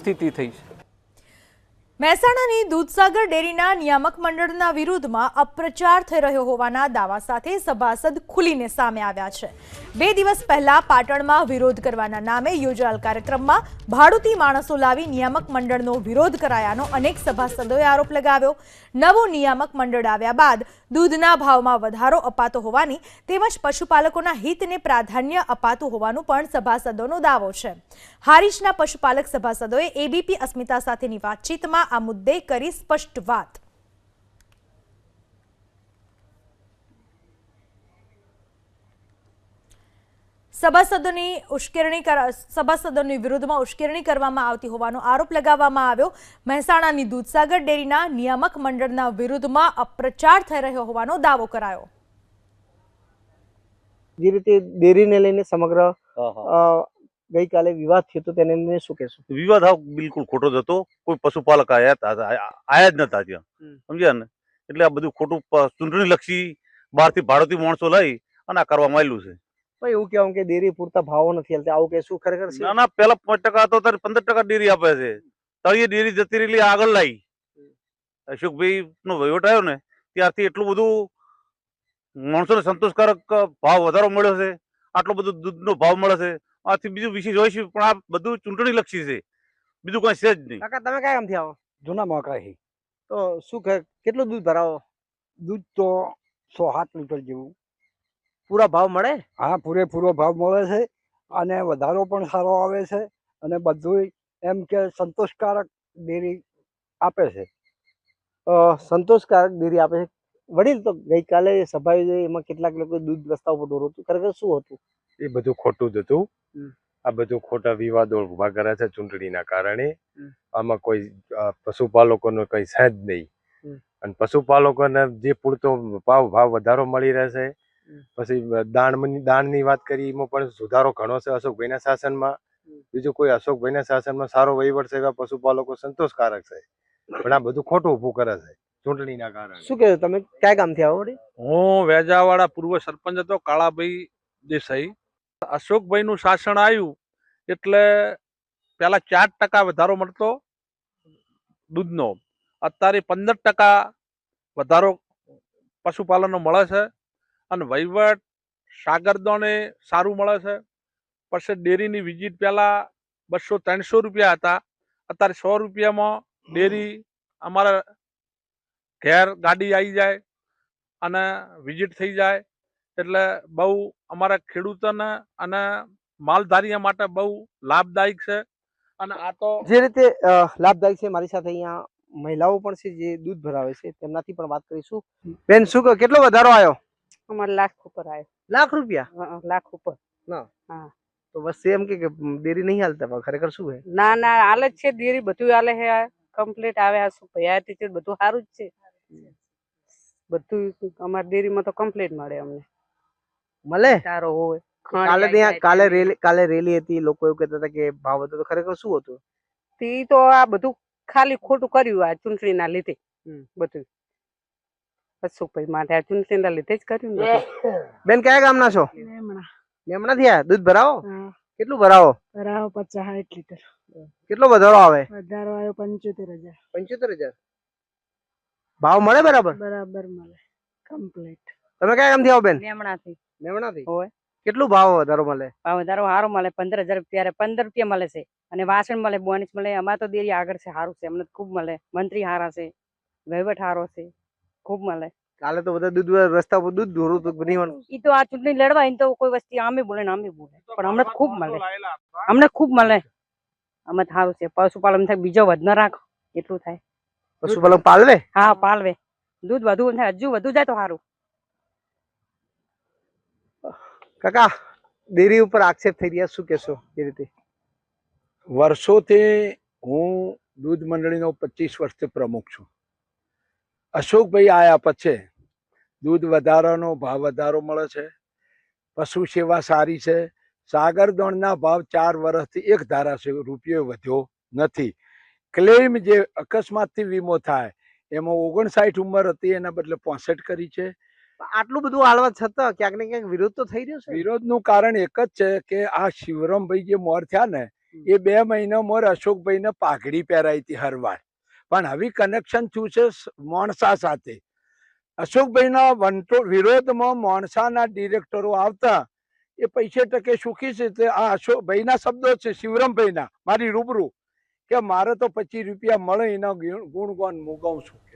સ્થિતિ થઈ છે. મહેસાણાની દૂધસાગર ડેરીના નિયામક મંડળના વિરુદ્ધમાં અપ્રચાર થઈ રહ્યો હોવાના દાવા સાથે સભાસદ ખુલીને સામે આવ્યા છે. બે દિવસ પહેલા પાટણમાં વિરોધ કરવાના નામે યોજાયેલ કાર્યક્રમમાં ભાડુતી માણસો લાવી નિયામક મંડળનો વિરોધ કરાયાનો અનેક સભાસદોએ આરોપ લગાવ્યો. નવું નિયામક મંડળ આવ્યા બાદ દૂધના ભાવમાં વધારો અપાતો હોવાની તેમજ પશુપાલકોના હિતને પ્રાધાન્ય અપાતું હોવાનું પણ સભાસદોનો દાવો છે. હારીશના પશુપાલક સભાસદોએ એબીપી અસ્મિતા સાથેની વાતચીતમાં આ મુદ્દે કરી સ્પષ્ટ વાત. સભાસદોની ઉશ્કેરણી સભાસદોની વિરુદ્ધમાં ઉશ્કેરણી કરવામાં આવતી હોવાનો આરોપ લગાવવામાં આવ્યો. મહેસાણાની દૂધસાગર ડેરીના નિયામક મંડળના વિરુદ્ધમાં અપ્રચાર થઈ રહ્યો હોવાનો દાવો કરાયો. જે રીતે ડેરીને લઈને સમગ્ર ગઈકાલે વિવાદ થયો હતો તેને લઈને શું કહેશો? વિવાદ હાવ બિલકુલ ખોટો જ હતો. કોઈ પશુપાલક આયા આયા આયા જ નતા ત્યાં. સમજ્યા ને? એટલે આ બધું ખોટું ચૂંટણી લક્ષી બહારથી ભાડોથી માણસો લઈ અને આ કરવામાં આવેલું છે. પણ એવું કેવું કે ડેરી પૂરતા ભાવો નથી હાલતા. આવું કે શું ખરેખર છે? ના ના પેલા પાંચ ટકા તો પંદર ટકા ડેરી આપે છે. તળિયે ડેરી જતી રહેલી આગળ લાવી અશોકભાઈ નો વહીવટ આવ્યો ને ત્યારથી એટલું બધું માણસોને સંતોષકારક ભાવ વધારો મળ્યો છે. આટલો બધો દૂધનો ભાવ મળે છે. આથી બીજું વિશેષ હોય છે પણ આ બધું ચૂંટણી લક્ષી છે. બીજું કઈ છે જ નહીં. કાકા તમે કયા ગામથી આવો? જૂના મકાઈ. તો શું કહે કેટલું દૂધ ભરાવો? દૂધ તો સો સાત લીટર જેવું. પૂરા ભાવ મળે? હા પૂરેપૂરો ભાવ મળે છે અને વધારો પણ સારો આવે છે અને બધું એમ કે સંતોષકારક ડેરી આપે છે. સંતોષકારક ડેરી આપે છે. વડીલ તો ગઈકાલે સભા યોજાઈ એમાં કેટલાક લોકો દૂધ રસ્તા ઉપર દોરો હતું. ખરેખર શું હતું? એ બધું ખોટું જ હતું. આ બધું ખોટા વિવાદો ઊભા કરે છે ચૂંટણીના કારણે. આમાં કોઈ પશુપાલકોનો કઈ છે જ નહીં. અને પશુપાલકોને જે પૂરતો ભાવ ભાવ વધારો મળી રહેશે. પછી દાણ દાણની વાત કરી એમાં પણ સુધારો ઘણો છે અશોકભાઈના શાસનમાં. બીજું કોઈ અશોકભાઈના શાસનમાં સારો વહીવટ છે એવા પશુપાલકો સંતોષકારક છે. પણ આ બધું ખોટું ઊભું કરે છે ચૂંટણીના કારણે. શું કહ્યું તમે? ક્યાં ગામથી આવો હું વેજાવાડા પૂર્વ સરપંચ હતો કાળાભાઈ દેસાઈ. અશોકભાઈનું શાસન આવ્યું એટલે પહેલાં ચાર ટકા વધારો મળતો દૂધનો. અત્યારે પંદર ટકા વધારો પશુપાલનનો મળે છે. અને વહીવટ સાગરદોને સારું મળે છે. પછી ડેરીની વિઝિટ પહેલા બસો ત્રણસો રૂપિયા હતા. અત્યારે સો રૂપિયામાં ડેરી અમારા ઘેર ગાડી આવી જાય અને વિઝિટ થઈ જાય. એટલે બહુ અમારા ખેડૂતોને અને માલધારીઓ માટે બહુ લાભદાયક છે. અને આ તો જે રીતે લાભદાયક છે મારી સાથે અહીંયા મહિલાઓ પણ છે જે દૂધ ભરાવે છે. તેમનાથી પણ વાત કરીશું. બેન શું કેટલો વધારો આવ્યો? અમારે લાખ ઉપર આવ્યો લાખ રૂપિયા? લાખ ઉપર. તો બસ એમ કે કે ડેરી નહીં હાલતા ખરેખર શું છે ના ના હાલે જ છે ડેરી બધું હાલે છે કમ્પ્લીટ આવે આ શું ભયા ટીચર બધું સારું જ છે. બધું અમારે ડેરીમાં તો કમ્પ્લીટ મળે અમને. મળે? સારો હોય કાલે ત્યાં કાલે રેલી કાલે રેલી હતી લોકો એવું કહેતા હતા કે ભાવ હતો તો ખરેખર શું હતું? તે તો આ બધું ખાલી ખોટું કર્યું આ ચૂંટણીના લીધે. બધું અશોકભાઈ માટે આ ચૂંટણીના લીધે જ કર્યું ને. બેન કયા ગામના છો? મેમણાથી દૂધ ભરાવો? કેટલું ભરાવો? બરાબર પચાસ સાઠ લીટર. કેટલો વધારો આવે? વધારો આવ્યો પંચોતેર હજાર. પંચોતેર હજાર? ભાવ મળે બરાબર? બરાબર મળે. કમ્પ્લીટ. તમે કયા ગામથી આવો બેન? લેમણાથી મેમણાથી હોય. કેટલું ભાવ વધારો મળે? ભાવ વધારો સારો મળે પંદર હજાર ત્યારે પંદર રૂપિયા મળે છે. અને વાસણ મળે બોનસ મળે. અમારે તો દેરી આગળ છે સારું છે. અમને તો ખૂબ મળે. મંત્રી સારા છે. વહીવટ સારો છે. ખૂબ મળે. કાલે તો બધા દૂધ રસ્તા પર દૂધ ઢોરું તો નહીં ઈ તો આ ચૂંટણી લડવા એને તો કોઈ વસ્તી આમે બોલે ને આમે બોલે. પણ અમને ખૂબ મળે. અમને ખૂબ મળે. અમે સારું છે. પશુપાલન થાય બીજો વધ ન રાખો. એટલું થાય. પશુપાલન પાલવે? હા પાલવે. દૂધ વધુ થાય હજુ વધુ જાય તો સારું કાકા ડેરી ઉપર આક્ષેપ થઈ રહ્યા શું કેશો એ રીતે? વર્ષોથી હું દૂધ મંડળીનો પચીસ વર્ષથી પ્રમુખ છું. અશોકભાઈ આયા પછી દૂધ વધારાનો ભાવ વધારો મળે છે પશુ સેવા સારી છે સાગર દોણના ભાવ ચાર વર્ષથી એક ધારા રૂપિયો વધ્યો નથી. ક્લેમ જે અકસ્માતથી વીમો થાય એમાં ઓગણસાઠ ઉંમર હતી એના બદલે પોસઠ કરી છે. આટલું બધું હાલવા છતાં ક્યાંક ને ક્યાંક વિરોધ તો થઈ રહ્યો છે? વિરોધનું કારણ એક જ છે કે આ શિવરામભાઈ જે મોર થયા ને એ બે મહિના મોર અશોકભાઈને પાઘડી પહેરાઈ હતી હરવાર પણ હવે કનેક્શન થયું છે મોણસા સાથે. અશોકભાઈના વંટો, વિરોધમાં મોણસાના ડિરેક્ટરો આવતા, એ પૈસે ટકે સુખી છે. તે આ અશોકભાઈના શબ્દો છે, શિવરામભાઈના, મારી રૂબરૂ, કે મારે તો પચીસ રૂપિયા મળે એના ગુણ- ગુણગાન હું છું.